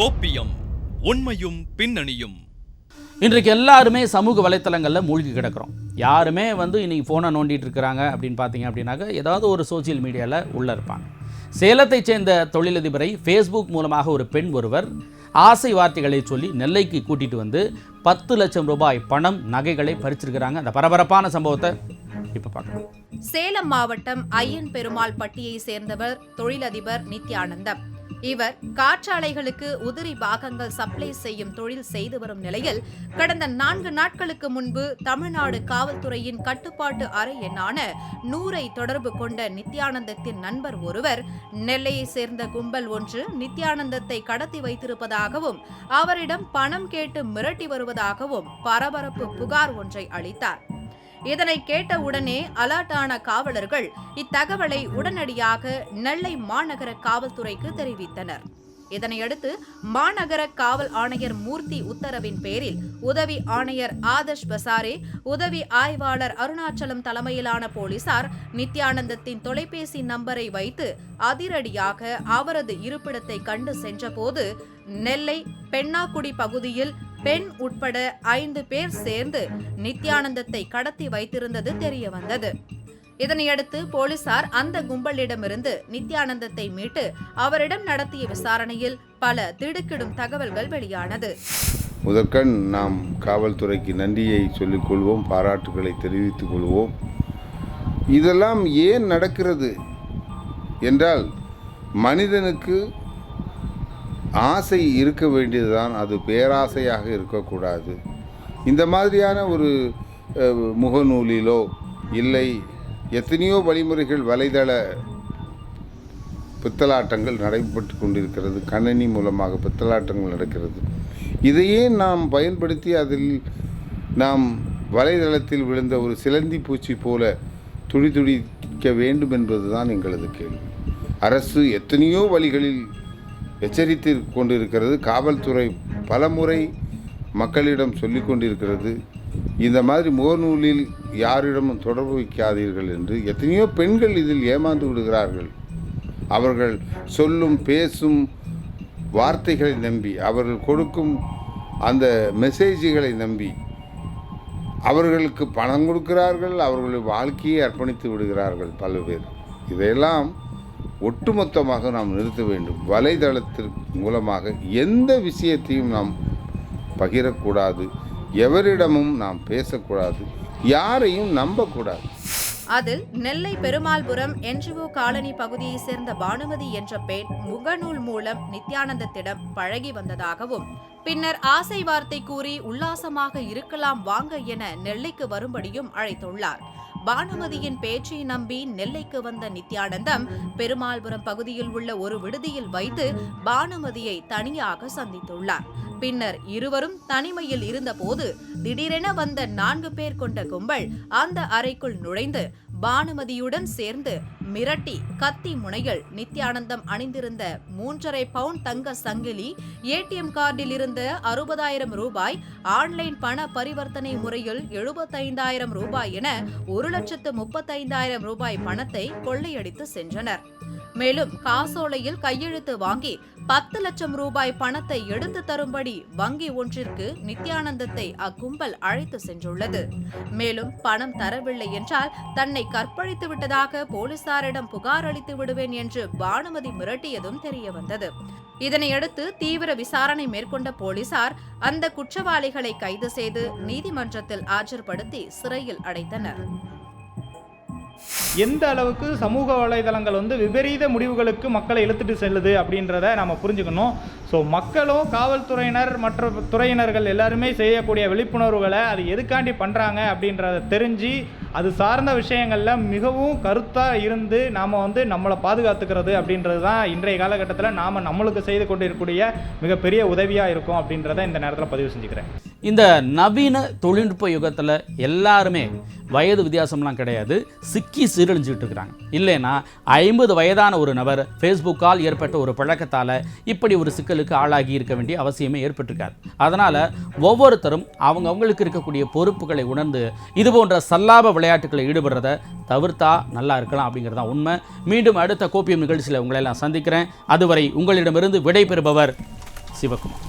கோப்பியம் உண்மையும் பின்னணியும். இன்றைக்கு எல்லாருமே சமூக வலைத்தளங்களில் மூழ்கி கிடக்கிறோம். யாருமே வந்து இன்னைக்கு ஃபோனை நோண்டிட்டு இருக்கிறாங்க அப்படின்னு பார்த்தீங்க அப்படின்னாக்க ஏதாவது ஒரு சோஷியல் மீடியாவில் உள்ளே இருப்பாங்க. சேலத்தைச் சேர்ந்த தொழிலதிபரை ஃபேஸ்புக் மூலமாக ஒரு பெண் ஒருவர் ஆசை வார்த்தைகளை சொல்லி நெல்லைக்கு கூட்டிட்டு வந்து பத்து லட்சம் ரூபாய் பணம் நகைகளை பறிச்சிருக்கிறாங்க. அந்த பரபரப்பான சம்பவத்தை இப்போ பார்க்கலாம். சேலம் மாவட்டம் ஐயன் பெருமாள் பட்டியை சேர்ந்தவர் தொழிலதிபர் நித்யானந்தம். இவர் காற்றாலைகளுக்கு உதிரி பாகங்கள் சப்ளை செய்யும் தொழில் செய்து வரும் நிலையில் கடந்த நான்கு நாட்களுக்கு முன்பு தமிழ்நாடு காவல்துறையின் கட்டுப்பாட்டு அறை எண்ணான நூறை தொடர்பு கொண்ட நித்யானந்தத்தின் நண்பர் ஒருவர் நெல்லையை சேர்ந்த கும்பல் ஒன்று நித்யானந்தத்தை கடத்தி வைத்திருப்பதாகவும் அவரிடம் பணம் கேட்டு மிரட்டி வருவதாகவும் பரபரப்பு புகார் ஒன்றை அளித்தார். இதனை கேட்ட உடனே அலர்ட்டான காவலர்கள் இத்தகவலை உடனடியாக நெல்லை மாநகர காவல்துறைக்கு தெரிவித்தனர். இதனையடுத்து மாநகர காவல் ஆணையர் மூர்த்தி உத்தரவின் பேரில் உதவி ஆணையர் ஆதர்ஷ் பசாரே உதவி ஆய்வாளர் அருணாச்சலம் தலைமையிலான போலீசார் நித்யானந்தத்தின் தொலைபேசி நம்பரை வைத்து அதிரடியாக அவரது இருப்பிடத்தை கண்டு சென்றபோது நெல்லை பெண்ணாக்குடி பகுதியில் பெண் உட்பட ஐந்து பேர் சேர்ந்து நித்யானந்தத்தை கடத்தி வைத்திருந்தது தெரிய வந்தது இதனையடுத்து போலீசார் அந்த கும்பலிடமிருந்து நித்யானந்தத்தை மீட்டு அவரிடம் நடத்திய விசாரணையில் பல திடுக்கிடும் தகவல்கள் வெளியானது. முதற்கண் நாம் காவல்துறைக்கு நன்றியை சொல்லிக் கொள்வோம் பாராட்டுகளை தெரிவித்துக் கொள்வோம். இதெல்லாம் ஏன் நடக்கிறது? என்றால் மனிதனுக்கு ஆசை இருக்க வேண்டியதுதான். அது பேராசையாக இருக்கக்கூடாது. இந்த மாதிரியான ஒரு முகநூலிலோ இல்லை எத்தனையோ வழிமுறைகள் வலைதள பித்தலாட்டங்கள் நடைபெற்று கொண்டிருக்கிறது. கணனி மூலமாக பித்தலாட்டங்கள் நடக்கிறது. இதையே நாம் பயன்படுத்தி அதில் நாம் வலைதளத்தில் விழுந்த ஒரு சிலந்தி பூச்சி போல துடி துடிக்க வேண்டும் என்பதுதான் எங்களது கேள்வி. அரசு எத்தனையோ வழிகளில் எச்சரித்து கொண்டிருக்கிறது. காவல்துறை பலமுறை மக்களிடம் சொல்லி கொண்டிருக்கிறது. இந்த மாதிரி முகநூலில் யாரிடமும் தொடர்பு வைக்காதீர்கள் என்று எத்தனையோ பெண்கள் இதில் ஏமாந்து விடுகிறார்கள். அவர்கள் சொல்லும் பேசும் வார்த்தைகளை நம்பி அவர்கள் கொடுக்கும் அந்த மெசேஜுகளை நம்பி அவர்களுக்கு பணம் கொடுக்கிறார்கள் அவர்களுடைய வாழ்க்கையை அர்ப்பணித்து விடுகிறார்கள் பல பேர். இதையெல்லாம் ஒட்டுமொத்தமாக நாம் நிறுத்த வேண்டும். வலைதளத்தின் மூலமாக எந்த விஷயத்தையும் நாம் பகிரக்கூடாது. எவரிடமும் நாம் பேசக்கூடாது. யாரையும் நம்பக்கூடாது. அதில் நெல்லை பெருமாள்புரம் என்ஜிஓ காலனி பகுதியை சேர்ந்த பானுமதி என்ற பெண் முகநூல் மூலம் நித்யானந்தத்திடம் பழகி வந்ததாகவும் பின்னர் ஆசை வார்த்தை கூறி உல்லாசமாக இருக்கலாம் வாங்க என நெல்லைக்கு வரும்படியும் அழைத்துள்ளார். பானுமதியின் பேச்சை நம்பி நெல்லைக்கு வந்த நித்யானந்தம் பெருமாள்புரம் பகுதியில் உள்ள ஒரு விடுதியில் வைத்து பானுமதியை தனியாக சந்தித்துள்ளார். பின்னர் இருவரும் தனிமையில் இருந்தபோது திடீரென வந்த நான்கு பேர் கொண்ட கும்பல் அந்த அறைக்குள் நுழைந்து பானுமதியுடன் சேர்ந்து மிரட்டி கத்தி முனையில் நித்யானந்தம் அணிந்திருந்த மூன்றரை பவுண்ட் தங்க சங்கிலி ஏடிஎம் கார்டில் இருந்த அறுபதாயிரம் ரூபாய் ஆன்லைன் பண பரிவர்த்தனை முறையில் எழுபத்தைந்தாயிரம் ரூபாய் என ஒரு லட்சத்து முப்பத்தைந்தாயிரம் ரூபாய் பணத்தை கொள்ளையடித்து சென்றனர். மேலும் காசோலையில் கையெழுத்து வாங்கி பத்து லட்சம் ரூபாய் பணத்தை எடுத்து தரும்படி வங்கி ஒன்றிற்கு நித்யானந்தத்தை அக்கும்பல் அழைத்து சென்றுள்ளது. மேலும் பணம் தரவில்லை என்றால் தன்னை கற்பழித்து விட்டதாக போலீசாரிடம் புகார் அளித்து விடுவேன் என்று பானுமதி மிரட்டியதும் தெரியவந்தது. இதனையடுத்து தீவிர விசாரணை மேற்கொண்ட போலீசார் அந்த குற்றவாளிகளை கைது செய்து நீதிமன்றத்தில் ஆஜர்படுத்தி சிறையில் அடைத்தனர். எந்த அளவுக்கு சமூக வலைதளங்கள் வந்து விபரீத முடிவுகளுக்கு மக்களை இழுத்துட்டு செல்லுது அப்படின்றத நம்ம புரிஞ்சுக்கணும். ஸோ மக்களும் காவல்துறையினர் மற்ற துறையினர்கள் எல்லாருமே செய்யக்கூடிய விழிப்புணர்வுகளை அது எதுக்காண்டி பண்ணுறாங்க அப்படின்றத தெரிஞ்சு அது சார்ந்த விஷயங்களில் மிகவும் கருத்தாக இருந்து நாம் வந்து நம்மளை பாதுகாத்துக்கிறது அப்படின்றது தான் இன்றைய காலகட்டத்தில் நாம் நம்மளுக்கு செய்து கொண்டிருக்கக்கூடிய மிகப்பெரிய உதவியாக இருக்கும் அப்படின்றத இந்த நேரத்தில் பதிவு செஞ்சுக்கிறேன். இந்த நவீன தொழில்நுட்ப யுகத்தில் எல்லாருமே வயது வித்தியாசம்லாம் கிடையாது. சிக்கி சீரழிஞ்சிக்கிட்டு இருக்கிறாங்க. இல்லைன்னா ஐம்பது வயதான ஒரு நபர் ஃபேஸ்புக்கால் ஏற்பட்ட ஒரு பழக்கத்தால் இப்படி ஒரு சிக்கலுக்கு ஆளாகி இருக்க வேண்டிய அவசியமே ஏற்பட்டிருக்காரு அதனால் ஒவ்வொருத்தரும் அவங்க அவங்களுக்கு இருக்கக்கூடிய பொறுப்புகளை உணர்ந்து இது போன்ற சல்லாப விளையாட்டுகளை ஈடுபடுறத தவிர்த்தா நல்லா இருக்கலாம் அப்படிங்கிறது தான் உண்மை. மீண்டும் அடுத்த கோப்பியம் நிகழ்ச்சியில் உங்களை எல்லாம் சந்திக்கிறேன். அதுவரை உங்களிடமிருந்து விடைபெறுபவர் சிவகுமார்.